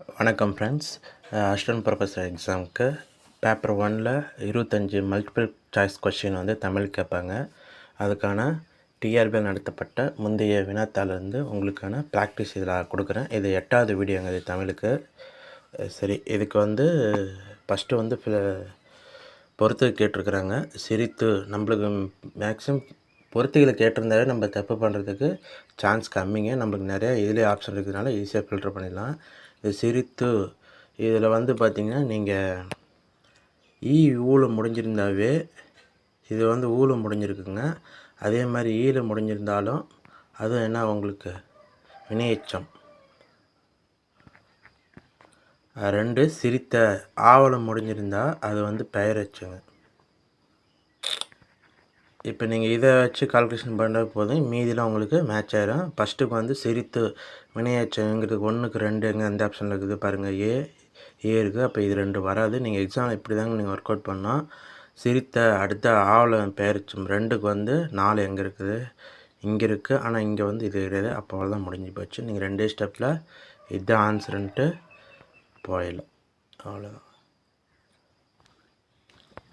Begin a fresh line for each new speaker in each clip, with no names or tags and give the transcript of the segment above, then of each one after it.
வணக்கம் friends assistant professor எக்ஸாமுக்கு paper ஒனில் இருபத்தஞ்சி மல்டிபிள் சாய்ஸ் கொஷின் வந்து தமிழ் கேட்பாங்க. அதுக்கான டிஆர்பியில் நடத்தப்பட்ட முந்தைய வினாத்தாலேருந்து உங்களுக்கான ப்ராக்டிஸ் இதில் கொடுக்குறேன். இது எட்டாவது வீடியோங்க இது தமிழுக்கு. சரி இதுக்கு வந்து ஃபஸ்ட்டு வந்து ஃபில பொறுத்து கேட்டிருக்கிறாங்க. சிரித்து நம்மளுக்கு மேக்ஸிமம் பொறுத்துகளை கேட்டிருந்தாவே நம்ம தப்பு பண்ணுறதுக்கு சான்ஸ் கம்மிங்க. நம்மளுக்கு நிறைய இதுலேயே ஆப்ஷன் இருக்கிறதுனால ஈஸியாக ஃபில்டர் பண்ணிடலாம். சிரித்து இதில் வந்து பார்த்திங்கன்னா நீங்கள் ஈ ஊழ முடிஞ்சிருந்தாவே இது வந்து ஊழ முடிஞ்சிருக்குங்க. அதே மாதிரி ஈழ முடிஞ்சிருந்தாலும் அதுவும் என்ன உங்களுக்கு? வினையச்சம். ரெண்டு சிரித்த ஆவலம் முடிஞ்சிருந்தா அது வந்து பெயரச்சுங்க. இப்போ நீங்கள் இதை வச்சு கால்குலேஷன் பண்ண போதும் மீதிலாம் உங்களுக்கு மேட்ச் ஆயிரும். ஃபஸ்ட்டுக்கு வந்து சிரித்து வினையச்சங்கிறது ஒன்றுக்கு ரெண்டு எங்கே அந்த ஆப்ஷனில் இருக்குது பாருங்கள் ஏ ஏ இருக்குது அப்போ இது ரெண்டு வராது. நீங்கள் எக்ஸாம் இப்படி தாங்க நீங்கள் ஒர்க் அவுட் பண்ணோம் சிரித்த அடுத்த ஆவலம் பெயரச்சம். ரெண்டுக்கு வந்து நாலு எங்கே இருக்குது? இங்கே இருக்குது ஆனால் இங்கே வந்து இது கிடையாது. அப்போ தான் முடிஞ்சு போச்சு. நீங்கள் ரெண்டே ஸ்டெப்பில் இதுதான் ஆன்சருன்ட்டு போயிடலாம். அவ்வளோதான்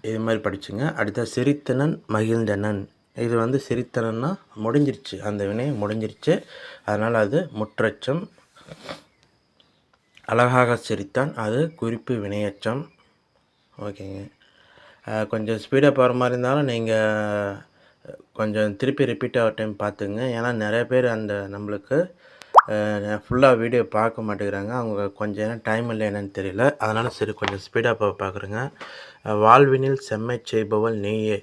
இது மாதிரி படிச்சுங்க. அடுத்த சிரித்தனன் மகிழ்ந்தனன். இது வந்து சிரித்தனன்னா முடிஞ்சிருச்சு. அந்த வினை முடிஞ்சிருச்சு. அதனால் அது முற்றச்சம். அழகாக சிரித்தான். அது குறிப்பு வினையச்சம். ஓகேங்க. கொஞ்சம் ஸ்பீடாக போகிற மாதிரி இருந்தாலும் நீங்கள் கொஞ்சம் திருப்பி ரிப்பீட் ஆகிற டைம் பார்த்துங்க. ஏன்னா நிறைய பேர் அந்த நம்மளுக்கு ஃபுல்லாக வீடியோ பார்க்க மாட்டேங்கிறாங்க. அவங்க கொஞ்சம் டைம் இல்லை என்னன்னு தெரியல. அதனால் சரி கொஞ்சம் ஸ்பீடாக பார்க்குறேங்க. வாழ்வினில் செம்மை செய்பவள் நீயே.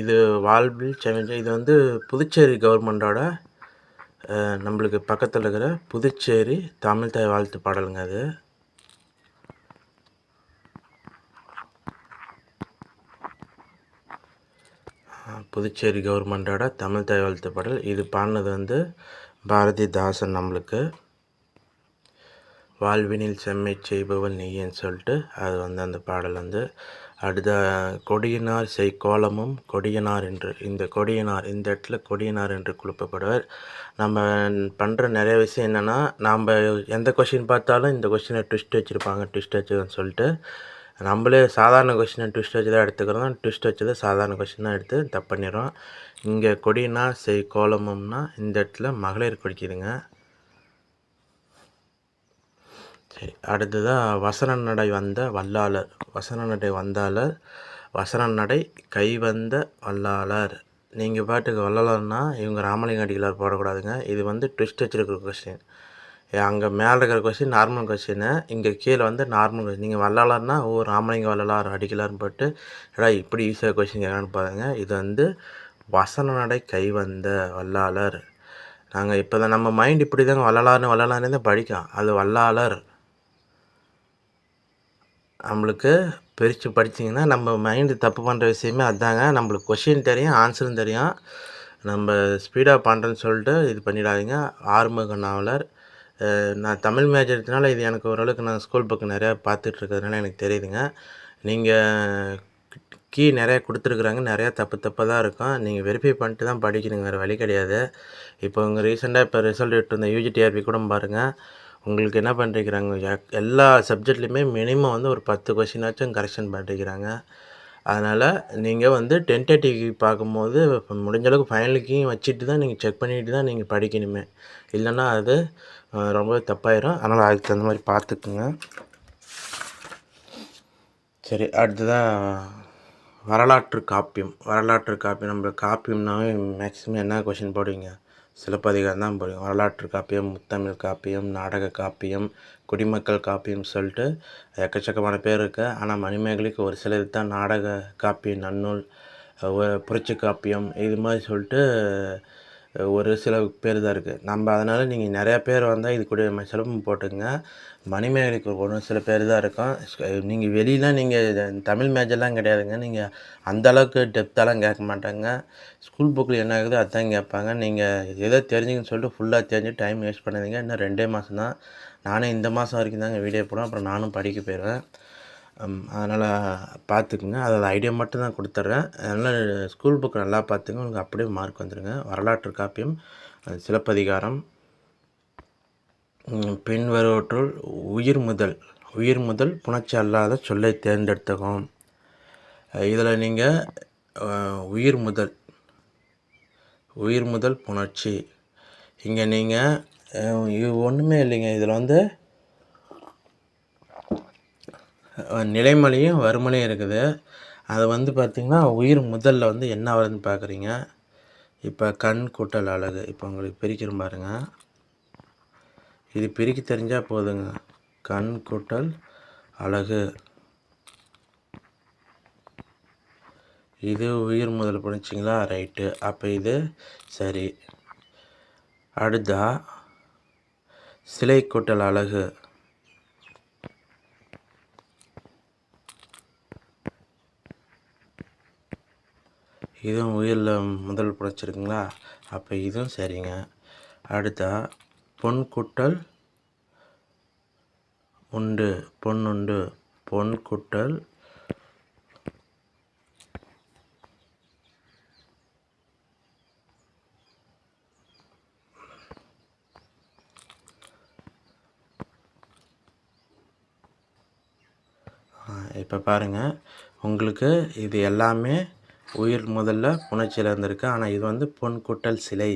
இது வாழ்வில் செம்மை இது வந்து புதுச்சேரி கவர்மெண்டோட நம்மளுக்கு பக்கத்தில் இருக்கிற புதுச்சேரி தமிழ் தாய் வாழ்த்து பாடலுங்க அது. புதுச்சேரி கவர்மெண்டோட தமிழ் தாய் வாழ்த்து பாடல். இது பாடினது வந்து பாரதிதாசன் நம்மளுக்கு. வாழ்வினில் செம்மை செய்பவள் நீயன்னு சொல்லிட்டு அது வந்து அந்த பாடல் வந்து அடுத்த கொடியனார் செய் கோலமும் கொடியனார் என்று இந்த கொடியனார் இந்த இடத்துல கொடியனார் என்று குழுப்பப்படுவார். நம்ம பண்ணுற நிறைய விஷயம் என்னென்னா நாம் எந்த கொஷின் பார்த்தாலும் இந்த கொஷினை ட்விஸ்ட் வச்சுருப்பாங்க ட்விஸ்ட் வச்சதுன்னு சொல்லிட்டு நம்மளே சாதாரண கொஷினை ட்விஸ்ட் வச்சு தான் எடுத்துக்கிறோம். ட்விஸ்ட் வச்சதை சாதாரண கொஷின் தான் எடுத்து தப்பு பண்ணிடுறோம். இங்கே கொடினா செய் கோலமும்னா இந்த இடத்துல மகளிர் குறிக்குதுங்க சரி அடுத்ததாக வசன நடை வந்த வல்லாளர். வசன நடை வந்தாளர் வசன நடை கை வந்த வல்லாளர். நீங்கள் பாட்டுக்கு வல்லாளர்னா இவங்க ராமலிங்க அடிகளார் போடக்கூடாதுங்க. இது வந்து ட்விஸ்ட் வச்சிருக்கிற கொஸ்டின் அங்கே மேலே இருக்கிற கொஸ்டின் நார்மல் கொஸ்டின் இங்கே கீழே வந்து நார்மல் கொஸ்டின் நீங்கள் வல்லாளர்னா ஓ ராமலிங்க வல்லாளர் அடிகளார்னு போட்டு ஏடா இப்படி ஈஸியாக கொஸ்டின் கேட்கலான்னு பாருங்க. இது வந்து வசன நடை கைவந்த வல்லாளர். நாங்கள் இப்போ தான் நம்ம மைண்ட் இப்படி தாங்க வள்ளலார்னு வள்ளலார்னு தான் படிக்கும். அது வல்லாளர். நம்மளுக்கு பிரித்து படித்தீங்கன்னா நம்ம மைண்டு தப்பு பண்ணுற விஷயமே அதாங்க. நம்மளுக்கு கொஷின் தெரியும் ஆன்சரும் தெரியும். நம்ம ஸ்பீடாக பண்ணுறேன்னு சொல்லிட்டு இது பண்ணிடாதீங்க. ஆறுமுக நாவலர். நான் தமிழ் மேஜர்னால இது எனக்கு ஓரளவுக்கு நான் ஸ்கூல் புக்கு நிறையா பார்த்துட்டு இருக்கிறதுனால எனக்கு தெரியுதுங்க. நீங்கள் கீ நிறையா கொடுத்துருக்குறாங்க. நிறையா தப்பு தப்பாக தான் இருக்கும். நீங்கள் வெரிஃபை பண்ணிட்டு தான் படிக்கணுங்க. வேறு வழி கிடையாது. இப்போ உங்கள் ரீசெண்டாக இப்போ ரிசல்ட் விட்டு இருந்த யூஜிடிஆர்பி கூட பாருங்கள் உங்களுக்கு என்ன பண்ணிருக்கிறாங்க எல்லா சப்ஜெக்ட்லேயுமே மினிமம் வந்து ஒரு பத்து கொஷினாச்சும் கரெக்ஷன் பண்ணிருக்கிறாங்க. அதனால் நீங்கள் வந்து டென்டேட்டிவ் பார்க்கும்போது முடிஞ்சளவுக்கு முடிஞ்ச அளவுக்கு ஃபைனலுக்கையும் வச்சுட்டு தான் நீங்கள் செக் பண்ணிட்டு தான் நீங்கள் படிக்கணுமே. இல்லைன்னா அது ரொம்ப தப்பாயிரும். அதனால் அதுக்கு தகுந்த மாதிரி பார்த்துக்குங்க. சரி அடுத்ததான் வரலாற்று காப்பியம். வரலாற்று காப்பியம் நம்ம காப்பியம்னாவே மேக்ஸிமம் என்ன கொஷின் போடுவீங்க? சிலப்பதிகாரம் தான் போடுவீங்க வரலாற்று காப்பியம் முத்தமிழ் காப்பியம் நாடக காப்பியம் குடிமக்கள் காப்பியம் சொல்லிட்டு எக்கச்சக்கமான பேர் இருக்குது ஆனால் மணிமேகலைக்கு ஒரு சிலது தான் நாடக காப்பியம் நன்னூல் புரட்சி காப்பியம் இது மாதிரி சொல்லிட்டு ஒரு சில பேர் தான் இருக்குது நம்ம அதனால் நீங்கள் நிறையா பேர் வந்தால் இது கூட சிலம்பம் போட்டுங்க மணிமேகலைக்கு ஒன்று சில பேர் தான் இருக்கும் நீங்கள் வெளியெலாம் நீங்கள் தமிழ் மேஜர்லாம் கிடையாதுங்க. நீங்கள் அந்த அளவுக்கு டெப்த்தாலாம் கேட்க மாட்டாங்க. ஸ்கூல் புக்கில் என்ன ஆகுதோ அதான் கேட்பாங்க. நீங்கள் எதோ தெரிஞ்சுங்கன்னு சொல்லிட்டு ஃபுல்லாக தெரிஞ்சு டைம் வேஸ்ட் பண்ணாதீங்க. இன்னும் ரெண்டே மாதம் தான். நானே இந்த மாதம் வரைக்கும் தாங்க வீடியோ போடுவேன். அப்புறம் நானும் படிக்க போயிடுவேன். அதனால் பார்த்துக்குங்க. அதோட ஐடியா மட்டும் தான் கொடுத்துட்றேன். அதனால் ஸ்கூல் புக் நல்லா பார்த்துங்க உங்களுக்கு அப்படியே மார்க் வந்துடுங்க வரலாற்று காப்பியம் சிலப்பதிகாரம் பின்வருவற்றுள் உயிர் முதல் உயிர் முதல் புணர்ச்சி அல்லாத சொல்லை தேர்ந்தெடுத்தவும் இதில் நீங்கள் உயிர் முதல் உயிர் முதல் புணர்ச்சி. இங்கே நீங்கள் இது ஒன்றுமே இல்லைங்க. இதில் வந்து நிலைமலையும் வறுமலையும் இருக்குது. அது வந்து பார்த்திங்கன்னா உயிர் முதலில் வந்து என்ன வருதுன்னு பார்க்குறீங்க இப்போ கண் கூட்டல் அழகு இப்போ உங்களுக்கு பிரிக்கிற பாருங்கள் இது பிரிக்க தெரிஞ்சால் போதுங்க. கண் கூட்டல் அழகு. இது உயிர் முதல் பிடிச்சிங்களா ரைட்டு. அப்போ இது சரி. அடுத்தா சிலை கூட்டல் அழகு. இதுவும் உயிரில் முதல் பிடிச்சிருக்குங்களா அப்போ இதுவும் சரிங்க. அடுத்தா பொன் குட்டல் உண்டு. பொன் உண்டு. பொன் குட்டல் இப்போ பாருங்கள் உங்களுக்கு இது எல்லாமே உயிர் முதல்ல புணர்ச்சியில் இருந்திருக்கு ஆனால் இது வந்து பொன் குட்டல் சிலை.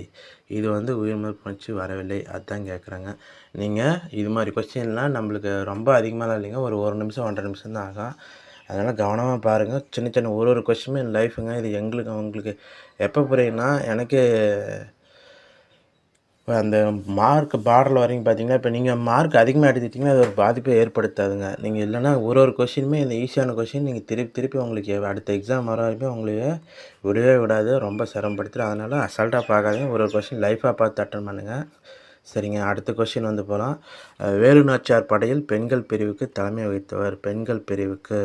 இது வந்து உயிர் முதல் புணர்ச்சி வரவில்லை. அதுதான் கேட்குறாங்க நீங்கள் இது மாதிரி கொஸ்டின்லாம் நம்மளுக்கு ரொம்ப அதிகமாக இல்லைங்க. ஒரு ஒரு நிமிஷம் ஒன்றரை நிமிஷம் தான் ஆகும். அதனால் கவனமாக பாருங்கள் சின்ன சின்ன ஒரு ஒரு கொஸ்டினுமே லைஃபுங்க இது எங்களுக்கு உங்களுக்கு எப்போ புரியும்னா எனக்கு அந்த மார்க் பார்டரில் வரீங்க பார்த்தீங்கன்னா இப்போ நீங்கள் மார்க் அதிகமாக எடுத்துக்கிட்டிங்கன்னா அது ஒரு பாதிப்பை ஏற்படுத்தாதுங்க. நீங்கள் இல்லைன்னா ஒரு ஒரு கொஷினுமே இந்த ஈஸியான கொஷின் நீங்கள் திருப்பி திருப்பி உங்களுக்கு அடுத்த எக்ஸாம் வர வரைக்கும் உங்களுக்கு விடவே விடாது. ரொம்ப சிரமப்படுத்துகிற அதனால் அசால்ட்டாக பார்க்காதீங்க. ஒரு ஒரு கொஷின் லைஃபாக பார்த்து அட்டன் பண்ணுங்கள் சரிங்க. அடுத்த கொஷின் வந்து போகலாம் வேலுநாச்சியார் வேலு படையில் பெண்கள் பிரிவுக்கு தலைமை வகித்தவர். பெண்கள் பிரிவுக்கு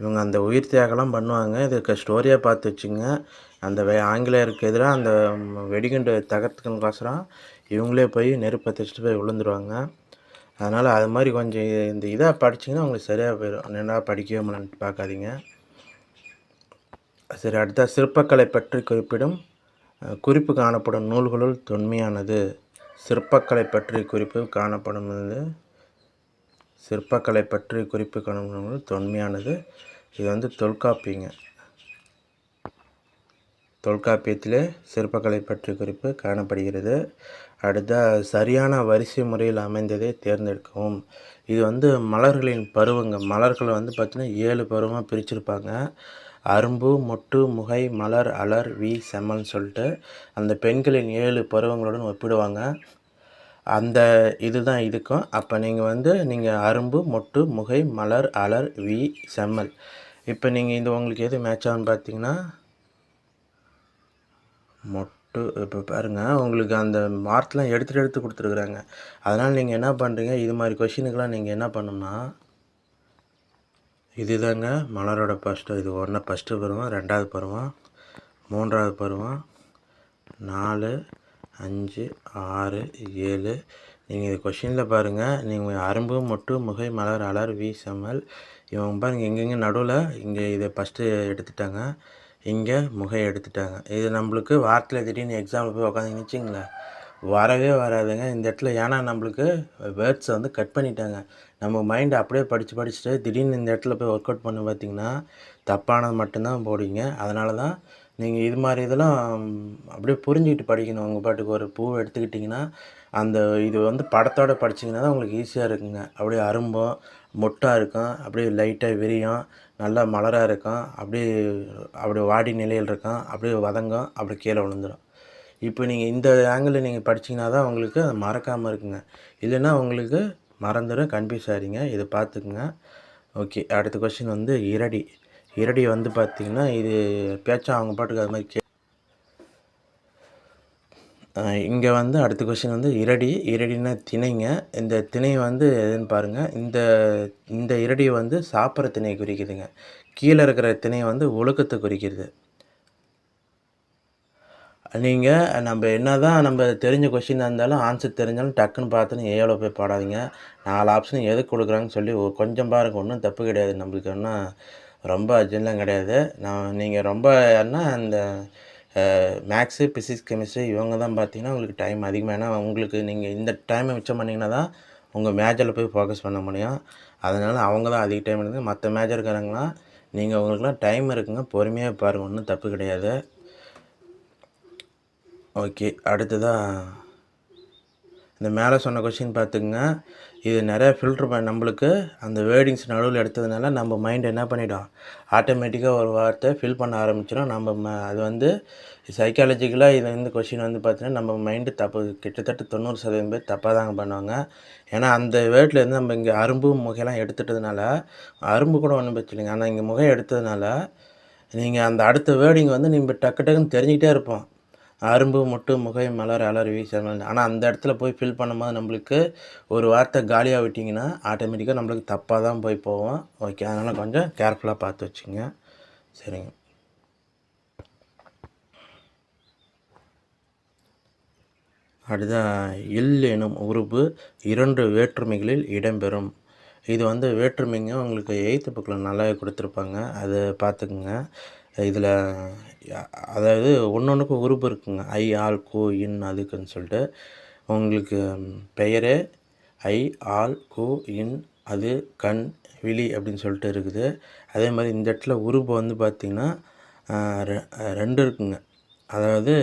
இவங்க அந்த உயிர் தியாகலாம் பண்ணுவாங்க. இதுக்கு ஸ்டோரியாக பார்த்து வச்சுங்க. அந்த வே ஆங்கிலேயருக்கு எதிராக அந்த வெடிகுண்டு தகர்த்துக்கணுக்கோசரம் இவங்களே போய் நெருப்பை தச்சுட்டு போய் விழுந்துருவாங்க. அதனால் அது மாதிரி கொஞ்சம் இந்த இதாக படிச்சிங்கன்னா உங்களுக்கு சரியாக போயிடும் என்னடா படிக்கவே முடியலன்ட்டு பார்க்காதீங்க. சரி அடுத்த சிற்பக்கலை பற்றி குறிப்பிடும் குறிப்பு காணப்படும் நூல்களுள் தொன்மையானது. சிற்பக்கலை பற்றி குறிப்பு காணப்படும் இது. சிற்பக்கலை பற்றி குறிப்பு காணப்படும் தொன்மையானது. இது வந்து தொல்காப்பியங்க. தொல்காப்பியத்திலே சிற்பக்கலை பற்றி குறிப்பு காணப்படுகிறது. அடுத்த சரியான வரிசை முறையில் அமைந்ததை தேர்ந்தெடுக்கவும். இது வந்து மலர்களின் பருவங்க. மலர்களை வந்து பார்த்திங்கன்னா ஏழு பருவமாக பிரிச்சிருப்பாங்க. அரும்பு மொட்டு முகை மலர் அலர் வி செம்மல்னு சொல்லிட்டு அந்த பெண்களின் ஏழு பருவங்களுடன் ஒப்பிடுவாங்க. அந்த இதுதான் இதுக்கும். அப்போ நீங்கள் வந்து நீங்கள் அரும்பு மொட்டு முகை மலர் அலர் வி செம்மல். இப்போ நீங்கள் இது உங்களுக்கு எது மேட்ச் ஆகும் பார்த்தீங்கன்னா மொட்டு இப்போ பாருங்கள் உங்களுக்கு அந்த மார்க்லாம் எடுத்துகிட்டு எடுத்து கொடுத்துருக்குறாங்க. அதனால் நீங்கள் என்ன பண்ணுறீங்க இது மாதிரி கொஷினுக்கெலாம் நீங்கள் என்ன பண்ணணும்னா இதுதாங்க மலரோட ஃபஸ்ட்டு இது ஒன்று ஃபஸ்ட்டு பருவம் ரெண்டாவது பருவம் மூன்றாவது பருவம் நாலு அஞ்சு ஆறு ஏழு. நீங்கள் இது கொஷினில் பாருங்கள் நீங்கள் அரும்பு மொட்டு முகை மலர் அலர் வி செம்மல். இவங்க பாருங்கள் எங்கெங்கே நடுவில் இங்கே இதை ஃபஸ்ட்டு எடுத்துட்டாங்க. இங்கே முகை எடுத்துட்டாங்க. இது நம்மளுக்கு வாரத்தில் திடீர்னு எக்ஸாமில் போய் உட்காந்து வச்சிங்களேன் வரவே வராதுங்க. இந்த இடத்துல ஏன்னா நம்மளுக்கு வேர்ட்ஸை வந்து கட் பண்ணிட்டாங்க. நம்ம மைண்ட் அப்படியே படித்து படிச்சுட்டு திடீர்னு இந்த இடத்துல போய் ஒர்க் அவுட் பண்ண பார்த்திங்கன்னா தப்பானது மட்டும்தான் போடுவீங்க. அதனால தான் நீங்கள் இது மாதிரி இதெல்லாம் அப்படியே புரிஞ்சுக்கிட்டு படிக்கணும். உங்கள் பாட்டுக்கு ஒரு பூ எடுத்துக்கிட்டிங்கன்னா அந்த இது வந்து படத்தோடு படிச்சிங்கன்னா தான் உங்களுக்கு ஈஸியாக இருக்குங்க. அப்படியே அரும்பும் மொட்டாக இருக்கும் அப்படியே லைட்டாக விரியும் நல்லா மலராக இருக்கும் அப்படியே அப்படியே வாடி நிலையில் இருக்கும் அப்படியே வதங்கும் அப்படி கீழே விழுந்துடும் இப்போ நீங்கள் இந்த ஆங்கிளில் நீங்கள் படிச்சீங்கன்னா தான் உங்களுக்கு அது மறக்காமல் இருக்குங்க. இல்லைன்னா உங்களுக்கு மறந்துடும் கன்ஃபியூஸ் ஆகிறீங்க இதை பார்த்துக்குங்க. ஓகே அடுத்த கொஸ்டின் வந்து இரடி. இரடி வந்து பார்த்திங்கன்னா இது பேச்சா அவங்க பாட்டுக்கு அது மாதிரி கே இங்கே வந்து அடுத்த கொஸ்டின் வந்து இரடி. இரடினா திணைங்க. இந்த திணை வந்து எதுன்னு பாருங்கள் இந்த இந்த இரடி வந்து சாப்பிட்ற திணையை குறிக்குதுங்க. கீழே இருக்கிற திணை வந்து ஒழுக்கத்தை குறிக்கிறது நீங்கள் நம்ம என்ன தான் நம்ம தெரிஞ்ச கொஷினாக இருந்தாலும் ஆன்சர் தெரிஞ்சாலும் டக்குன்னு பார்த்துன்னு ஏழை போய் பாடாதீங்க. நாலு ஆப்ஷன் எதுக்கு கொடுக்குறாங்கன்னு சொல்லி கொஞ்சம் பாருங்க. ஒன்றும் தப்பு கிடையாது. நம்மளுக்கு என்ன ரொம்ப அர்ஜென்ட்லாம் கிடையாது. நான் நீங்கள் ரொம்ப யாருன்னா அந்த மேக்ஸு பிசிக்ஸ் கெமிஸ்ட்ரி இவங்க தான் பார்த்தீங்கன்னா உங்களுக்கு டைம் அதிகமாக ஏன்னா உங்களுக்கு நீங்கள் இந்த டைமை மிச்சம் பண்ணிங்கன்னா தான் உங்கள் மேஜரில் போய் ஃபோக்கஸ் பண்ண முடியும். அதனால் அவங்க தான் அதிக டைம் எடுத்து மற்ற மேஜருக்காரங்களாம் நீங்கள் உங்களுக்குலாம் டைம் இருக்குங்க பொறுமையாக பாருங்கள் ஒன்றும் தப்பு கிடையாது. ஓகே அடுத்ததாக இந்த மேலே சொன்ன கொஷின் பார்த்துக்குங்க. இது நிறைய ஃபில்ட்ரு பண்ண நம்மளுக்கு அந்த வேர்டிங்ஸ் நடுவில் எடுத்ததுனால நம்ம மைண்ட் என்ன பண்ணிடும்? ஆட்டோமேட்டிக்காக ஒரு வார்த்தை ஃபில் பண்ண ஆரம்பிச்சிடும். நம்ம ம அது வந்து சைக்காலஜிக்கலாக இது வந்து கொஷின் வந்து பார்த்தீங்கன்னா நம்ம மைண்டு தப்பு கிட்டத்தட்ட தொண்ணூறு சதவீதம் பேர் தப்பாக தாங்க பண்ணுவாங்க. ஏன்னா அந்த வேர்ட்லேருந்து நம்ம இங்கே அரும்பு முகையெல்லாம் எடுத்துட்டதுனால அரும்பு கூட ஒன்றும் பிரச்சனை இல்லைங்க. ஆனால் இங்கே முகை எடுத்ததுனால நீங்கள் அந்த அடுத்த வேர்டிங் வந்து நீங்கள் டக்கு டக்குன்னு தெரிஞ்சுக்கிட்டே இருப்போம். அரும்பு முட்டு முகை மலர் அலர் வீசல் ஆனால் அந்த இடத்துல போய் ஃபில் பண்ணும்போது நம்மளுக்கு ஒரு வார்த்தை காலியாக விட்டிங்கன்னா ஆட்டோமேட்டிக்காக நம்மளுக்கு தப்பாக தான் போய் போவோம் ஓகே அதனால் கொஞ்சம் கேர்ஃபுல்லாக பார்த்து வச்சுங்க. சரிங்க. அடுத்ததாக இல் எனும் உறுப்பு இரண்டு வேற்றுமைகளில் இடம்பெறும். இது வந்து வேற்றுமைங்க உங்களுக்கு எயித்து புக்கில் நல்லாவே கொடுத்துருப்பாங்க. அது பார்த்துக்குங்க. இதில் அதாவது ஒன்று ஒன்றுக்கும் உறுப்பு இருக்குங்க. ஐ ஆல் கு இன் அதுக்குன்னு சொல்லிட்டு. உங்களுக்கு பெயர் ஐ ஆல் கு இன் அது கண் விழி அப்படின்னு சொல்லிட்டு இருக்குது. அதே மாதிரி இந்த இடத்துல உறுப்பு வந்து பார்த்திங்கன்னா ரெ- ரெண்டு இருக்குங்க. அதாவது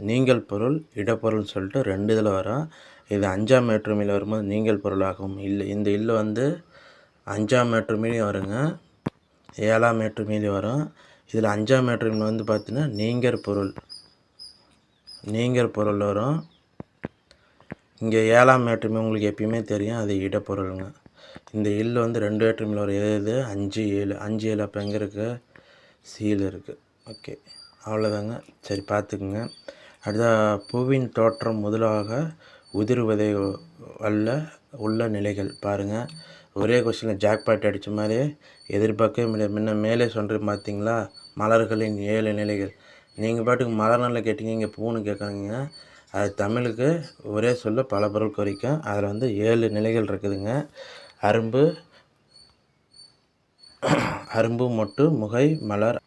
நீங்கள் பொருள் இடப்பொருள்னு சொல்லிட்டு ரெண்டு இதில் வரும். இது அஞ்சாம் வேற்றுமையில் வரும்போது நீங்கள் பொருளாகும். இல்லை இந்த இல்லை வந்து அஞ்சாம் வேற்றுமையிலையும் வருங்க. ஏழாம் வேற்றுமையிலையும் வரும். இதில் அஞ்சாம் வேற்றுமையில் வந்து பார்த்தீங்கன்னா நீங்கர் பொருள். நீங்கர் பொருள் வரும். இங்கே ஏழாம் மேட்ரிமே உங்களுக்கு எப்பயுமே தெரியும். அது இடப்பொருளுங்க. இந்த இல்லு வந்து ரெண்டு வேற்றுமையில் ஒரு எது எது? அஞ்சு ஏழு. அஞ்சு ஏழு அப்போ எங்கே இருக்குது சீல் இருக்குது ஓகே. அவ்வளோதாங்க. சரி பார்த்துக்குங்க. அடுத்த பூவின் தோற்றம் முதலாக உதிர்வதை அல்ல உள்ள நிலைகள் பாருங்கள் ஒரே கொஸ்டினில் ஜாக்பாட் அடித்த மாதிரி எதிர்பார்க்கவே முடியாது. முன்ன மேலே சொல்கிறேன் பார்த்தீங்களா மலர்களின் ஏழு நிலைகள். நீங்கள் பாட்டுக்கு மலர் நல்ல கேட்டீங்க இங்கே பூன்னு கேட்குறீங்க அது தமிழுக்கு ஒரே சொல்ல பல பொருள் குறிக்கும். அதில் வந்து ஏழு நிலைகள் இருக்குதுங்க. அரும்பு அரும்பு மொட்டு முகை மலர்.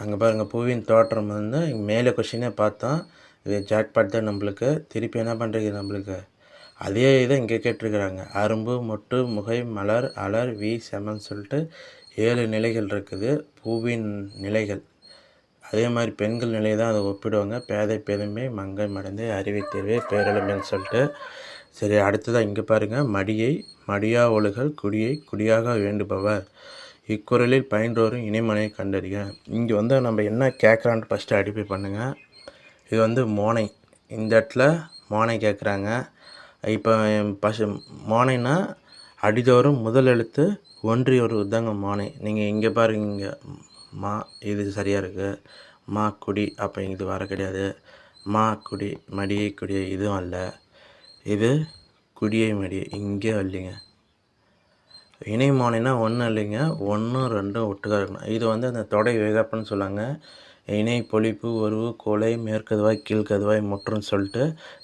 அங்கே பாருங்கள் பூவின் தோற்றம் வந்து மேலே கொஷினே பார்த்தோம் இது ஜாக்பாட் தான் நம்மளுக்கு. திருப்பி என்ன பண்ணுறீங்க நம்மளுக்கு? அதே இதை இங்கே கேட்டிருக்கிறாங்க. அரும்பு மொட்டு முகை மலர் அலர் வி செமன் சொல்லிட்டு ஏழு நிலைகள் இருக்குது. பூவின் நிலைகள். அதே மாதிரி பெண்கள் நிலையை தான் அதை ஒப்பிடுவாங்க. பேதை பெருமை மங்கை மடந்தை அறிவை தேர்வே பேரளமைன்னு சொல்லிட்டு. சரி அடுத்ததாக இங்கே பாருங்கள் மடியை மடியா ஒழுகல் குடியை குடியாக வேண்டுபவர். இக்குறளில் பயின்றோரும் இனிமனையை கண்டறிய இங்கே வந்து நம்ம என்ன கேட்குறான்ட்டு ஃபஸ்ட்டு அடிப்பை பண்ணுங்கள் இது வந்து மோனை. இந்த இடத்துல மோனை கேட்குறாங்க. இப்போ பசு மானைன்னா அடிதோறும் முதல் எழுத்து ஒன்றி ஒரு தாங்க மானை. நீங்கள் இங்கே பாருங்க இங்கே மா இது சரியாக இருக்குது மா குடி அப்போ இது வர கிடையாது. மா குடி மடியை குடியை இதுவும் அல்ல. இது குடியை மடியை இங்கே இல்லைங்க இணை மானைனா ஒன்றும் இல்லைங்க ஒன்றும் ரெண்டும் ஒட்டுக்காக இருக்கணும். இது வந்து அந்த தொடை வேகப்புன்னு சொல்லுவாங்க இணை பொழிப்பு உருவு கொலை மேற்கதுவாய் கீழ்கதுவாய் முற்றுன்னு சொல்லிட்டு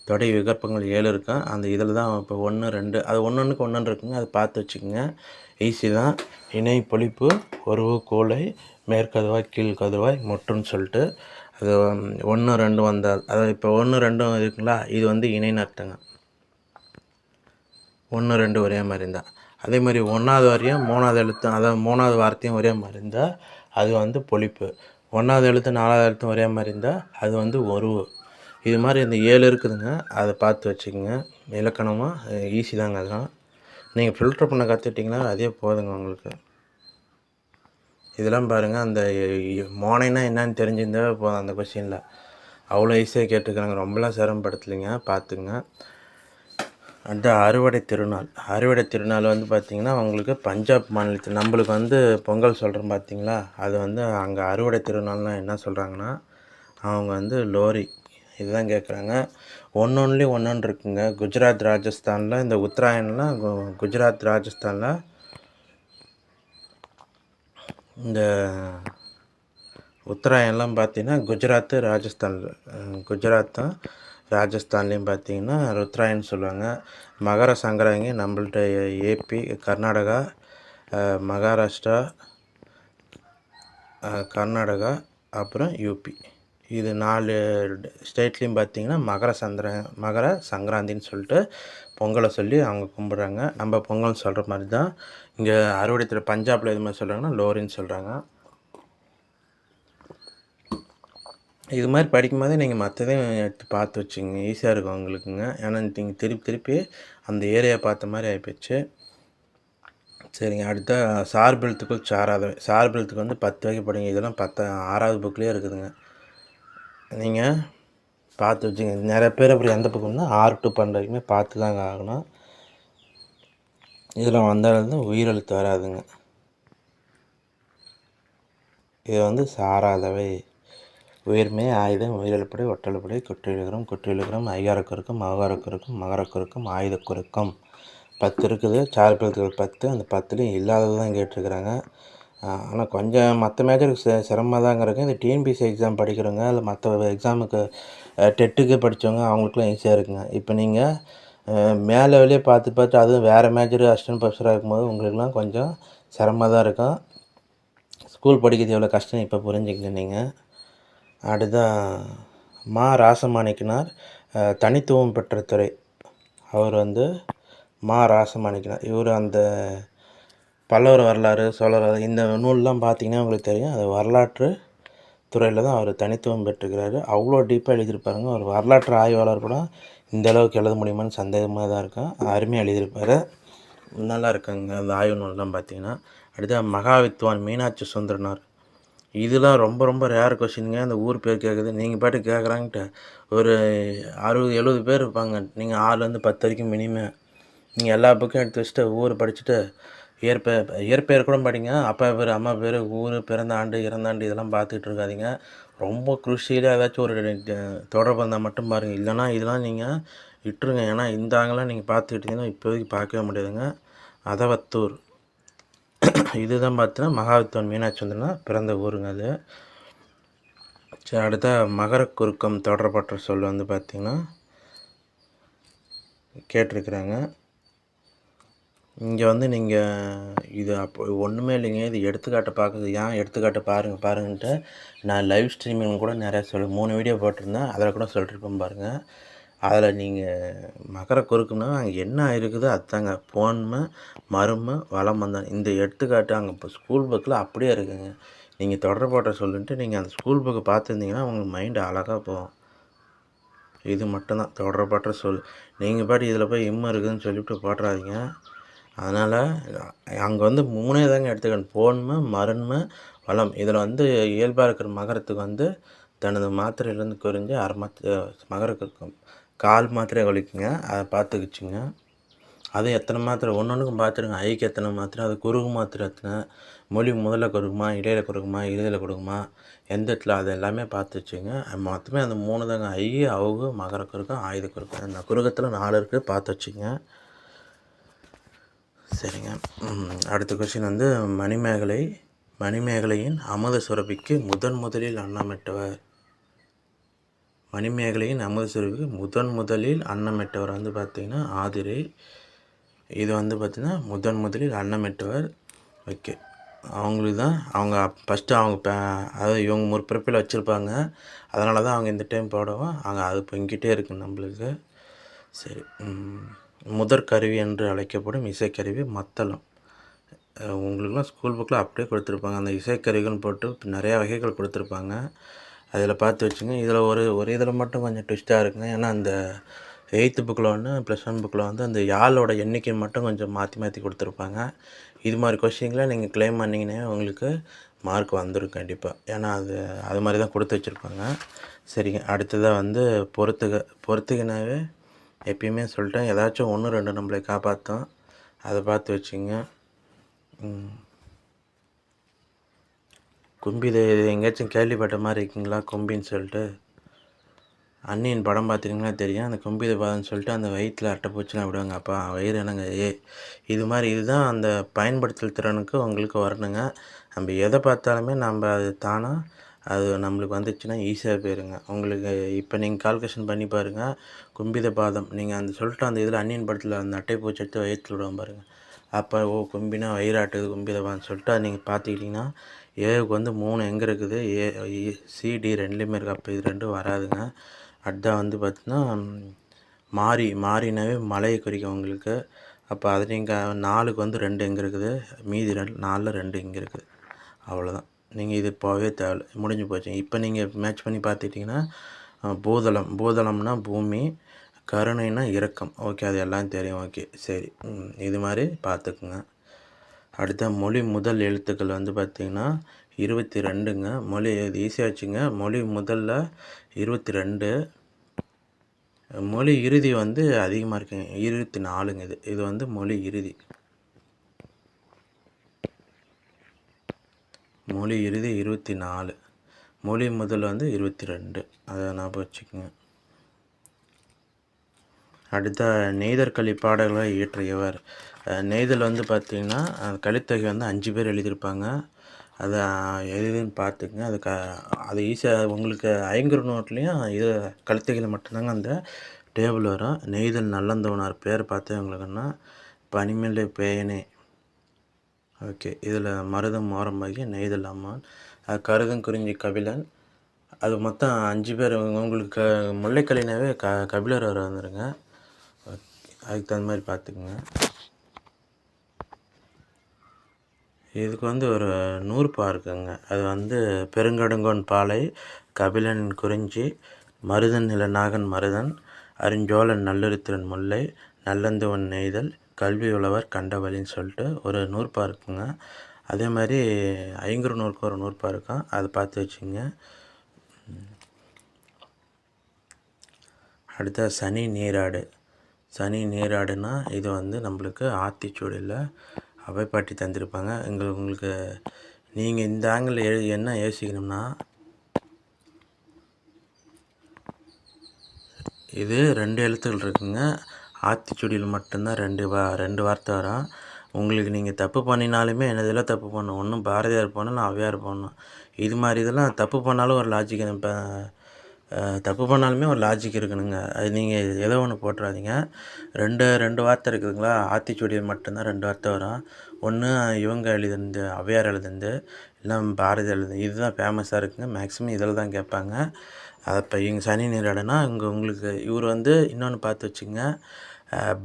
தொடை விகற்பங்கள் ஏழு இருக்கும் அந்த இதில் தான் இப்போ ஒன்று ரெண்டு அது ஒன்று ஒன்றுக்கு ஒன்று இருக்குங்க. அதை பார்த்து வச்சுக்கோங்க. ஈஸி தான். இணை பொழிப்பு உருவு கோலை மேற்கதுவாய் கீழ்கதுவாய் முற்றுன்னு சொல்லிட்டு அது ஒன்று ரெண்டு வந்தால் அதாவது இப்போ ஒன்று ரெண்டும் இருக்குங்களா? இது வந்து இணை அர்த்தங்க. ஒன்று ரெண்டு ஒரே மாதிரி இருந்தால் அதே மாதிரி ஒன்றாவது வரையும் மூணாவது எழுத்தும் அதாவது மூணாவது வார்த்தையும் ஒரே மாதிரி இருந்தால் அது வந்து பொழிப்பு ஒன்றாவது எழுத்து நாலாவது எழுத்தும் ஒரே மாதிரி இருந்தால் அது வந்து ஒரு இது மாதிரி இந்த ஏழு இருக்குதுங்க. அதை பார்த்து வச்சுக்கோங்க. இலக்கணமாக ஈஸி தாங்க அதெல்லாம். நீங்கள் ஃபில்டர் பண்ண கற்றுக்கிட்டிங்கன்னா அதே போதுங்க உங்களுக்கு. இதெல்லாம் பாருங்கள் அந்த மோனைனா என்னன்னு தெரிஞ்சிருந்தா போதும் அந்த கொஸ்டினில் அவ்வளோ ஈஸியாக கேட்டுக்கிறாங்க ரொம்பலாம் சிரமப்படுத்தலைங்க. பார்த்துங்க அந்த அறுவடை திருநாள். அறுவடை திருநாள் வந்து பார்த்திங்கன்னா உங்களுக்கு பஞ்சாப் மாநிலத்தில் நம்மளுக்கு வந்து பொங்கல் சொல்கிறோம் பார்த்தீங்களா அது வந்து அங்கே அறுவடை திருநாள்னால் என்ன சொல்கிறாங்கன்னா அவங்க வந்து லோரி. இதுதான் கேட்குறாங்க ஒன்று ஒன்லி ஒன்று இருக்குங்க. குஜராத் ராஜஸ்தானில் இந்த உத்தராயணெலாம் கு- குஜராத் ராஜஸ்தானில் இந்த உத்தராயணெலாம் பார்த்தீங்கன்னா குஜராத்து ராஜஸ்தான் குஜராத்தும் ராஜஸ்தான்லேயும் பார்த்தீங்கன்னா ருத்ராயின்னு சொல்லுவாங்க. மகர சங்கராங்கி நம்மள்ட்ட ஏபி கர்நாடகா மகாராஷ்டிரா கர்நாடகா அப்புறம் யூபி இது நாலு ஸ்டேட்லேயும் பார்த்தீங்கன்னா மகர சந்திர மகர சங்கராந்தின்னு சொல்லிட்டு பொங்கலை சொல்லி அவங்க கும்பிட்றாங்க. நம்ம பொங்கல் சொல்கிற மாதிரி தான் இங்கே அறுவடைத்தில் பஞ்சாபில் எது மாதிரி சொல்கிறாங்கன்னா லோரின்னு சொல்கிறாங்க இது மாதிரி படிக்கும்போதே நீங்கள் மற்றதையும் எடுத்து பார்த்து வச்சுங்க ஈஸியாக இருக்கும் உங்களுக்குங்க. ஏன்னா நீங்கள் திருப்பி திருப்பி அந்த ஏரியா பார்த்த மாதிரி ஆகிப்போச்சு சரிங்க. அடுத்த சார்பெழுத்துக்குள் சாராதவை. சார்பெழுத்துக்கு வந்து பத்து வகை படிங்க. இதெல்லாம் பத்து ஆறாவது புக்லேயே இருக்குதுங்க. நீங்கள் பார்த்து வச்சுங்க. நிறைய பேர் அப்படி எந்த பக்கம்னா ஆறு டு பன்னெண்டு வரைக்குமே பார்த்து தாங்க ஆகணும். இதில் வந்தாலும் உயிரெழுத்து வராதுங்க. இது வந்து சாராதவை. உயிர்மே ஆயுதம் உயிரிழப்படை ஒட்டலுப்படை குற்றியலுகரம் குற்றியலுகரம் ஐகாரக்குறுக்கம் மகாரக்குறுக்கம் மகரக்குறுக்கம் ஆயுதக்குறுக்கம் பத்து இருக்குது. சார்பெழுத்துகள் பத்து. அந்த பத்துலேயும் இல்லாதது தான் கேட்டிருக்கிறாங்க. ஆனால் கொஞ்சம் மற்ற மேஜருக்கு சி சிரமமாக தாங்க இருக்குது இந்த டிஎன்பிசி எக்ஸாம் படிக்கிறவங்க இல்லை மற்ற எக்ஸாமுக்கு டெட்டுக்கு படித்தவங்க அவங்களுக்குலாம் ஈஸியாக இருக்குங்க. இப்போ நீங்கள் மேலே வெளியே பார்த்து பார்த்து அதுவும் வேறு மேஜர் அசிஸ்டன்ட் ப்ரொஃபஸராக இருக்கும்போது உங்களுக்குலாம் கொஞ்சம் சிரமமாக தான் இருக்கும். ஸ்கூல் படிக்கிறது எவ்வளோ கஷ்டம் இப்போ புரிஞ்சுக்கல நீங்கள் அடுத்ததான் மா ராசமாணிக்கனார் தனித்துவம் பெற்ற துறை. அவர் வந்து மா ராசமாணிக்கனார். இவர் அந்த பல்லவர் வரலாறு சோழர் இந்த நூல்லாம் பார்த்தீங்கன்னா உங்களுக்கு தெரியும். அது வரலாற்று துறையில் தான் அவர் தனித்துவம் பெற்றுக்கிறார் அவ்வளோ டீப்பாக எழுதியிருப்பாருங்க. ஒரு வரலாற்று ஆய்வாளர் கூட இந்த அளவுக்கு எழுத முடியுமான்னு சந்தேகமாக தான் இருக்கும் அருமையாக எழுதியிருப்பாரு. நல்லா இருக்குங்க. அந்த ஆய்வு நூல்லாம் பார்த்தீங்கன்னா அடுத்த மகாவித்வான் மீனாட்சி சுந்தரனார். இதெல்லாம் ரொம்ப ரொம்ப ரேர் கொஷினுங்க அந்த ஊர் பேர் கேட்குது நீங்கள் பாட்டு கேட்குறாங்கட்டு ஒரு அறுபது எழுபது பேர் இருப்பாங்க. நீங்கள் ஆறுலேருந்து பத்து வரைக்கும் மினிமம் நீங்கள் எல்லா புக்கும் எடுத்து வச்சுட்டு ஊர் படிச்சுட்டு இயற்பெயர் இயற்பெயர் கூட படிங்க. அப்பா பேர் அம்மா பேர் ஊர் பிறந்த ஆண்டு இறந்த ஆண்டு இதெல்லாம் பார்த்துக்கிட்டு இருக்காதிங்க. ரொம்ப குருஷியலாக ஏதாச்சும் ஒரு தொடர்பு இருந்தால் மட்டும் பாருங்கள் இல்லைன்னா இதெல்லாம் நீங்கள் விட்டுருங்க ஏன்னா இந்த ஆங்கெல்லாம் நீங்கள் பார்த்துக்கிட்டிங்கன்னா இப்போதைக்கு பார்க்கவே முடியாதுங்க. அதவத்தூர். இதுதான் பார்த்தீங்கன்னா மகாவித்வான் மீனாட்சி சுந்தரனா பிறந்த ஊருங்க அது. சரி அடுத்த மகர குறுக்கம் தொடர்பற்ற சொல் வந்து பார்த்திங்கன்னா கேட்டிருக்கிறாங்க. இங்கே வந்து நீங்கள் இது அப்போ ஒன்றுமே இல்லைங்க இது எடுத்துக்காட்டை பார்க்குறது ஏன் எடுத்துக்காட்டை பாருங்கள் பாருங்கன்ட்டு நான் லைவ் ஸ்ட்ரீமிங் கூட நிறையா சொல்லு மூணு வீடியோ போட்டிருந்தேன் அதில் கூட சொல்லியிருப்பேன் பாருங்கள் அதில் நீங்கள் மகர குறுக்குன்னா அங்கே என்ன இருக்குதோ அதுதாங்க போன்மை மருமை வளம் வந்தான் இந்த எடுத்துக்காட்டு அங்கே இப்போ ஸ்கூல் புக்கில் அப்படியே இருக்குங்க. நீங்கள் தொடர் போட்ட சொல்லிட்டு நீங்கள் அந்த ஸ்கூல் புக்கை பார்த்துருந்தீங்கன்னா உங்களுக்கு மைண்டு அழகாக போகும். இது மட்டும்தான் தொடரப்பட்ட சொல் நீங்கள் பாட்டு இதில் போய் இம்மை இருக்குதுன்னு சொல்லிவிட்டு போட்டுறாதீங்க. அதனால் அங்கே வந்து மூணே தாங்க எடுத்துக்கணும். போன்மை மருண்மை வளம். இதில் வந்து இயல்பாக இருக்கிற மகரத்துக்கு வந்து தனது மாத்திரையிலேருந்து குறைஞ்சு அரை மாத்திரை மகரக்கு இருக்கும் கால் மாத்திரை ஒழிக்குங்க அதை பார்த்துக்கிச்சுங்க. அது எத்தனை மாத்திரை? ஒன்று ஒன்றுக்கும் பார்த்துருங்க ஐக்கு எத்தனை மாத்திரை? அது குறுகு மாத்திரை எத்தனை? மொழி முதல்ல கொடுக்குமா இடையில கொடுக்குமா இறுதியில் கொடுக்குமா எந்த இடத்துல? அது எல்லாமே பார்த்து வச்சுங்க மொத்தமே அந்த மூணு தாங்க. ஐ அவுகு மகர குறுக்கம் ஆயுத குறுக்கம் அந்த குறுகத்தில் நாலு இருக்குது பார்த்து வச்சுங்க சரிங்க அடுத்த கொஸ்டின் வந்து மணிமேகலை மணிமேகலையின் அமுத சுரபிக்கு முதன் முதலில் அன்னமிட்டவர். மணிமேகலையின் அமுத சுரபிக்கு முதன் முதலில் அன்னமிட்டவர் வந்து பார்த்திங்கன்னா ஆதிரை இது வந்து பார்த்திங்கன்னா முதன் முதலில் அன்னமிட்டவர் ஓகே அவங்களுக்கு தான் அவங்க ஃபஸ்ட்டு அவங்க அதாவது இவங்க முற்பிறப்பில் வச்சுருப்பாங்க. அதனால தான் அவங்க இந்த டைம் போடவும் அவங்க அது பொங்கிட்டே இருக்கு நம்மளுக்கு. சரி முதற் கருவி என்று அழைக்கப்படும் இசைக்கருவி மத்தளம். உங்களுக்குலாம் ஸ்கூல் புக்கில் அப்படியே கொடுத்துருப்பாங்க. அந்த இசைக்கருவிகள்னு போட்டு நிறையா வகைகள் கொடுத்துருப்பாங்க. அதில் பார்த்து வச்சுங்க. இதில் ஒரு ஒரு இதில் மட்டும் கொஞ்சம் ட்விஸ்ட்டாக இருக்குங்க. ஏன்னா அந்த எயித்து புக்கில் ஒன்று ப்ளஸ் ஒன் புக்கில் வந்து அந்த யாழோட எண்ணிக்கை மட்டும் கொஞ்சம் மாற்றி மாற்றி கொடுத்துருப்பாங்க. இது மாதிரி கொஷின்களை நீங்கள் க்ளைம் பண்ணிங்கன்னா உங்களுக்கு மார்க் வந்துடும் கண்டிப்பாக ஏன்னா அது அது மாதிரி தான் கொடுத்து வச்சுருப்பாங்க. சரிங்க. அடுத்ததாக வந்து பொறுத்துக பொறுத்துக்கினாவே எப்பயுமே சொல்லிட்டேன். ஏதாச்சும் ஒன்று ரெண்டு நம்மளை காப்பாற்றும் அதை பார்த்து வச்சுங்க. ம். கும்பி இது எங்கேயாச்சும் கேள்விப்பட்ட மாதிரி இருக்கீங்களா? கும்பின்னு சொல்லிட்டு. அண்ணியின் படம் பார்த்துருங்களா தெரியும். அந்த கும்பித பாதம்னு சொல்லிட்டு அந்த வயிற்றில் அட்டைப்பூச்சிலாம் விடுவாங்க. அப்பா வயிறு என்னங்க ஏ இது மாதிரி இதுதான் அந்த பயன்படுத்தல் திறனுக்கு உங்களுக்கு வரணுங்க. நம்ம எதை பார்த்தாலுமே நம்ம அது தானாக அது நம்மளுக்கு வந்துச்சுன்னா ஈஸியாக போயிருங்க. உங்களுக்கு இப்போ நீங்கள் கால்குலேஷன் பண்ணி பாருங்கள் கும்பித பாதம் நீங்கள் அந்த சொல்லிட்டு அந்த இதில் அன்னியன் படத்தில் அந்த அட்டைப்பூச்சி எடுத்து வயிற்றில் விடுவோம் பாருங்கள் அப்போ ஓ கும்பினா வயிறாட்டுது கும்பித சொல்லிட்டு அதை நீங்கள் பார்த்துக்கிட்டிங்கன்னா ஏவுக்கு வந்து மூணு எங்கே இருக்குது? ஏ சிடி ரெண்டுலேயுமே இருக்குது அப்போ இது ரெண்டும் வராதுங்க. அடுத்தா வந்து பார்த்தீங்கன்னா மாறி மாறினாவே மலையை குறிக்கும் உங்களுக்கு. அப்போ அது நீங்கள் நாலுக்கு வந்து ரெண்டு எங்கே இருக்குது? மீதி ரெண்டு நாலில் ரெண்டு இங்கே இருக்குது. அவ்வளோதான் நீங்கள் இது போகவே தேவையில்ல. முடிஞ்சு போச்சு. இப்போ நீங்கள் மேட்ச் பண்ணி பார்த்துக்கிட்டிங்கன்னா பூதளம். பூதளம்னா பூமி கருணைனா இரக்கம். ஓகே அது எல்லாம் தெரியும். ஓகே சரி. இது மாதிரி பார்த்துக்குங்க. அடுத்த மொழி முதல் எழுத்துக்கள் வந்து பார்த்திங்கன்னா இருபத்தி ரெண்டுங்க மொழி இது ஈஸியாச்சுங்க மொழி முதல்ல இருபத்தி ரெண்டு மொழி இறுதி வந்து அதிகமாக இருக்குங்க. இருபத்தி நாலுங்க இது. இது வந்து மொழி இறுதி. மொழி இறுதி இருபத்தி நாலு மொழி முதல் வந்து இருபத்தி ரெண்டு அதை ஞாபகம் வச்சுக்கோங்க. அடுத்த நெய்தர்களி பாடல்களை இயற்றியவர் நெய்தல் வந்து பார்த்திங்கன்னா அஹ், கலித்தொகை வந்து அஞ்சு பேர் எழுதியிருப்பாங்க. அதை எதுன்னு பார்த்துங்க அது க அது ஈஸியாக உங்களுக்கு ஐங்குறு நோட்லேயும் இது கலித்தொகையில் மட்டும்தாங்க அந்த டேபிள் வரும். நெய்தல் நல்லந்தவனார் பேர் பார்த்து உங்களுக்குன்னா பனிமலை பேயனே. ஓகே இதில் மருதம் மோரம்பாகி நெய்தல் அம்மான். கருதம் கருதும் குறிஞ்சி கபிலன். அது மொத்தம் அஞ்சு பேர். உங்களுக்கு முல்லைக்கலினாவே க கபிலர் வர வந்துருங்க. ஓகே, அதுக்கு தகுந்த மாதிரி பார்த்துக்குங்க. இதுக்கு வந்து ஒரு நூறுபா இருக்குங்க அது வந்து பெருங்கடுங்கோன் பாலை கபிலன் குறிஞ்சி மருதன் நிலநாகன் மருதன் அருஞ்சோழன் நல்லுருத்திரன் முல்லை நல்லந்துவன் நெய்தல் கல்வி உழவர் கண்டவழின்னு சொல்லிட்டு ஒரு நூறுபா இருக்குங்க அதே மாதிரி ஐங்குறு நூறுக்கு ஒரு நூறுபா இருக்கும் அதை பார்த்து வச்சுங்க. அடுத்த சனி நீராடு. சனி நீராடுனா இது வந்து நம்மளுக்கு ஆத்திச்சூடியில் அவைப்பாட்டி தந்திருப்பாங்க. எங்களுக்கு உங்களுக்கு நீங்கள் இந்த ஆங்கிளில் எழு என்ன யோசிக்கணும்னா இது ரெண்டு எழுத்துக்கள் இருக்குங்க. ஆத்திச்சுடியில் மட்டும்தான் ரெண்டு வா ரெண்டு வார்த்தை வரும். உங்களுக்கு நீங்கள் தப்பு பண்ணினாலுமே என்னதில் தப்பு பண்ணணும். ஒன்றும் பாரதியார் போடணும் ஔவையார் போடணும் இது மாதிரி இதெல்லாம் தப்பு பண்ணாலும் ஒரு லாஜிக் இப்போ தப்பு பண்ணாலுமே ஒரு லாஜிக் இருக்கணுங்க. அது நீங்கள் ஏதோ ஒன்று போட்டுறாதீங்க. ரெண்டு ரெண்டு வார்த்தை இருக்குதுங்களா? ஆத்திச்சூடியில் மட்டும்தான் ரெண்டு வார்த்தை வரும். ஒன்று இவங்க எழுதிருந்து அவ்வையார் எழுதுந்து இல்லை பாரதி எழுது இதுதான் ஃபேமஸாக இருக்குங்க. மேக்ஸிமம் இதில் தான் கேட்பாங்க. அதை இப்போ இங்கே சனி நீராடனா இங்கே உங்களுக்கு இவர் வந்து இன்னொன்று பார்த்து வச்சுங்க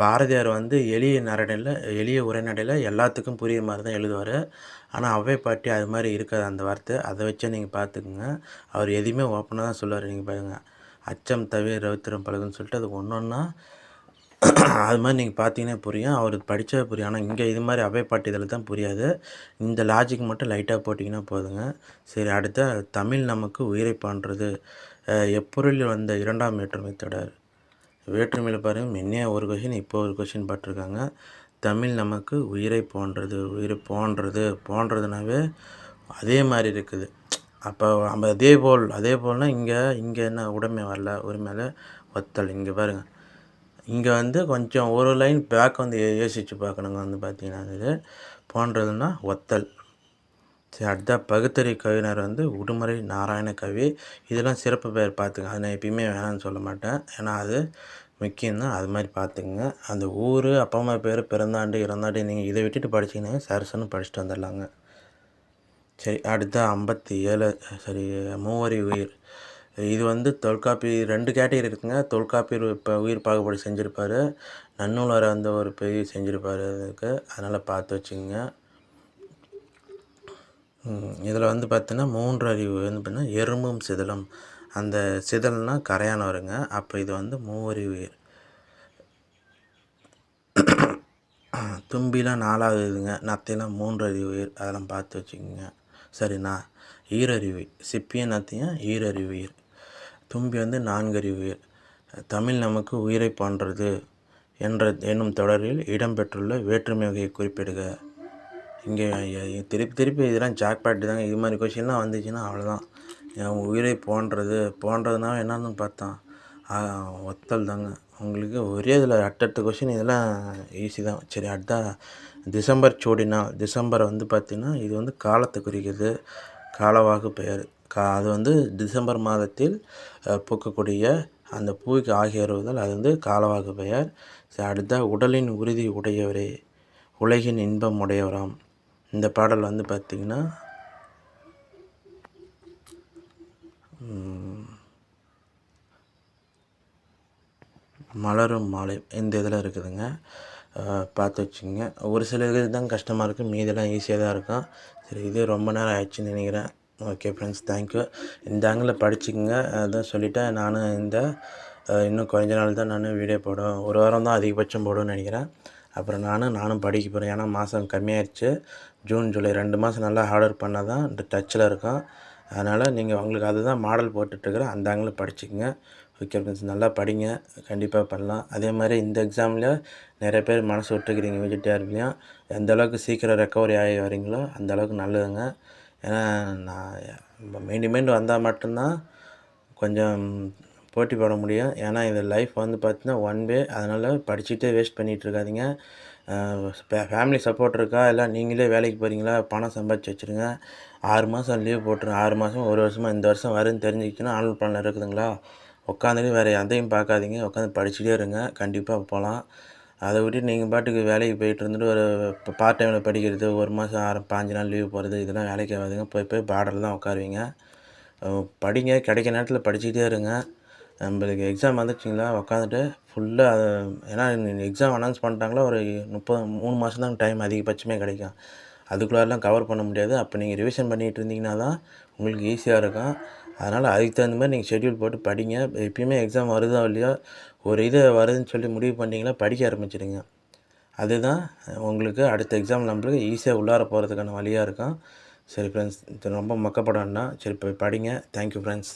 பாரதியார் வந்து எளிய நரடையில் எளிய உரைநடையில் எல்லாத்துக்கும் புரியுற மாதிரி தான் எழுதுவார். ஆனால் அவ்வை பாட்டி அது மாதிரி இருக்காது அந்த வார்த்தை. அதை வச்சே நீங்கள் பார்த்துக்குங்க. அவர் எதையுமே ஓப்பனாக தான் சொல்லுவார். நீங்கள் பாருங்க. அச்சம் தவிர ரவித்திரம் பழகுன்னு சொல்லிட்டு அது ஒன்று ஒன்றா அது மாதிரி நீங்கள் பார்த்தீங்கன்னா புரியும். அவர் படித்தா புரியும். ஆனால் இங்கே இது மாதிரி அவை பாட்டு இதில் தான் புரியாது. இந்த லாஜிக் மட்டும் லைட்டாக போட்டிங்கன்னா போதுங்க. சரி அடுத்த தமிழ் நமக்கு உயிரை பான்றது. எப்பொருளில் வந்த இரண்டாம் வேற்றுமை தொடர் வேற்றுமையில் பாருங்கள் முன்னே ஒரு கொஷின் இப்போ ஒரு கொஷின் பட்டிருக்காங்க. தமிழ் நமக்கு உயிரை போன்றது உயிரை போன்றது போன்றதுனாவே அதே மாதிரி இருக்குது. அப்போ நம்ம அதே போல் அதே போல்னால் இங்கே இங்கே என்ன உடமை வரல உரிமையில் ஒத்தல். இங்கே பாருங்கள் இங்கே வந்து கொஞ்சம் ஒரு லைன் பேக் வந்து யோசித்து பார்க்கணுங்க வந்து பார்த்தீங்கன்னா இது. போன்றதுன்னா ஒத்தல். அடுத்த பகுத்தறி கவிஞர் வந்து உடுமலை நாராயண கவி. இதெல்லாம் சிறப்பு பெயர் பார்த்துங்க. அது நான் எப்பயுமே வேணாம்னு சொல்ல மாட்டேன். ஏன்னா அது முக்கியம்தான் அது மாதிரி பார்த்துக்குங்க. அந்த ஊர் அப்பா அம்மா பேர் பிறந்தாண்டு இறந்தாண்டு நீங்கள் இதை விட்டுட்டு படிச்சிங்கன்னா சரசன்னு படிச்சுட்டு வந்துடலாங்க. சரி அடுத்த ஐம்பத்தி ஏழு சரி மூவரி உயிர். இது வந்து தொல்காப்பி ரெண்டு கேட்டகரி இருக்குங்க. தொல்காப்பியர் இப்போ உயிர் பாகுபாடு செஞ்சுருப்பாரு. நன்னூலர் அந்த ஒரு பெரிய செஞ்சுருப்பார் அதுக்கு. அதனால் பார்த்து வச்சுங்க இதில் வந்து பார்த்தீங்கன்னா மூன்று அறிவு வந்து பார்த்திங்கன்னா எறும்பும் சிதலும். அந்த சிதல்னா கரையான் வருங்க அப்போ இது வந்து மூவறிவு உயிர் தும்பிலாம் நாலாவது இதுங்க நத்தையெல்லாம் மூன்று அறிவு உயிர் அதெல்லாம் பார்த்து வச்சுக்கோங்க. சரிண்ணா? ஈரறிவு. சிப்பியும் நத்தையும் ஈரறிவு உயிர் தும்பி வந்து நான்கறிவு உயிர் தமிழ் நமக்கு உயிரை போன்றது என்ற என்னும் தொடரில் இடம்பெற்றுள்ள வேற்றுமை வகையை குறிப்பிடுக. இங்கே திருப்பி திருப்பி இதெல்லாம் ஜாக்பாட் தாங்க. இது மாதிரி கொஷின்லாம் வந்துச்சுன்னா அவ்வளோதான் என் உயிரை போன்றது போன்றதுனா என்னன்னு பார்த்தா ஒத்தல் தாங்க. உங்களுக்கு ஒரே இதில் அடுத்தடுத்த கொஷின் இதெல்லாம் ஈஸி தான். சரி அடுத்த டிசம்பர் சூடினா டிசம்பர் வந்து பார்த்திங்கன்னா இது வந்து காலத்தை குறிக்கிறது. காலவாகு பெயர். கா அது வந்து டிசம்பர் மாதத்தில் பூக்கக்கூடிய அந்த பூவுக்கு ஆகியறுவதால் அது வந்து காலவாகு பெயர். சரி உடலின் உறுதி உடையவரே உலகின் இன்பம் உடையவராம். இந்த பாடல் வந்து பார்த்திங்கன்னா மலரும் மாலை இந்த இதில் இருக்குதுங்க. பார்த்து வச்சுங்க ஒரு சில இது தான் கஷ்டமாக இருக்குது மீதெல்லாம் ஈஸியாக தான் இருக்கும். சரி இது ரொம்ப நேரம் ஆயிடுச்சுன்னு நினைக்கிறேன். ஓகே ஃப்ரெண்ட்ஸ் தேங்க்யூ இந்த ஆங்கிளில் படிச்சுக்கோங்க. அதான் சொல்லிவிட்டேன் நானும் இந்த இன்னும் கொஞ்ச நாள் தான் நான் வீடியோ போடுவேன். ஒரு வாரம் தான் அதிகபட்சம் போடுவேன்னு நினைக்கிறேன். அப்புறம் நானும் நானும் படிக்க போகிறேன் ஏன்னா மாதம் கம்மியாயிருச்சு. ஜூன் ஜூலை ரெண்டு மாதம் நல்லா ஆர்டர் பண்ணால் தான் இந்த டச்சில் இருக்கும் அதனால் நீங்கள் உங்களுக்கு அதுதான் மாடல் போட்டுட்ருக்குறேன் அந்த ஆங்கிளில் படிச்சுக்கோங்க. ஓகே ஃப்ரெண்ட்ஸ் நல்லா படிங்க. கண்டிப்பாக பண்ணலாம். அதே மாதிரி இந்த எக்ஸாமில் நிறைய பேர் மனசு விட்டுக்கிறீங்க வெஜிடேரியன்லையும் எந்த அளவுக்கு சீக்கிரம் ரெக்கவரி ஆகி வரீங்களோ அந்த அளவுக்கு நல்லதுங்க. ஏன்னா நான் மீண்டும் மீண்டும் வந்தால் மட்டும்தான் கொஞ்சம் போட்டி போட முடியும். ஏன்னா இது லைஃப் வந்து பார்த்திங்கன்னா ஒன் வே அதனால் படிச்சுட்டே வேஸ்ட் பண்ணிகிட்டு இருக்காதிங்க. ஃபேமிலி சப்போர்ட் இருக்கா? இல்லை நீங்களே வேலைக்கு போகிறீங்களா பணம் சம்பாதிச்சு வச்சுருங்க. ஆறு மாதம் லீவ் போட்டுருங்க. ஆறு மாதம் ஒரு வருஷமாக இந்த வருஷம் வரும்னு தெரிஞ்சுக்கிச்சுன்னா ஆன்லைன் பிளான் இருக்குதுங்களா? உட்காந்துட்டு வேறு எதையும் பார்க்காதீங்க. உட்காந்து படிச்சுட்டே இருங்க. கண்டிப்பாக போகலாம் அதை விட்டு நீங்கள் பாட்டுக்கு வேலைக்கு போயிட்டு இருந்துட்டு ஒரு பார்ட் டைமில் படிக்கிறது ஒரு மாதம் ஆறு பாஞ்சு நாள் லீவ் போகிறது இதெல்லாம் வேலைக்கு ஆகாதுங்க. போய் போய் பார்டரில் தான் உட்காருவீங்க படிங்க. கிடைக்க நேரத்தில் படிச்சுக்கிட்டே இருங்க. நம்மளுக்கு எக்ஸாம் வந்துச்சிங்களா? உட்காந்துட்டு ஃபுல்லாக அது ஏன்னா எக்ஸாம் அனௌன்ஸ் பண்ணிட்டாங்களா? ஒரு முப்பது மூணு மாதம் தான் டைம் அதிகபட்சமே கிடைக்கும். அதுக்குள்ளாரெலாம் கவர் பண்ண முடியாது. அப்போ நீங்கள் ரிவிஷன் பண்ணிகிட்டு இருந்தீங்கன்னா தான் உங்களுக்கு ஈஸியாக இருக்கும். அதனால் அதுக்கு தகுந்த மாதிரி நீங்கள் ஷெட்யூல் போட்டு படிங்க. எப்பயுமே எக்ஸாம் வருதோ இல்லையோ ஒரு இது வருதுன்னு சொல்லி முடிவு பண்ணிங்கன்னா படிக்க ஆரம்பிச்சிடுங்க. அதுதான் உங்களுக்கு அடுத்த எக்ஸாம் நம்மளுக்கு ஈஸியாக உள்ளார போகிறதுக்கான வழியாக இருக்கும். சரி ஃப்ரெண்ட்ஸ் ரொம்ப மக்கப்பட சரி இப்போ படிங்க. Thank you friends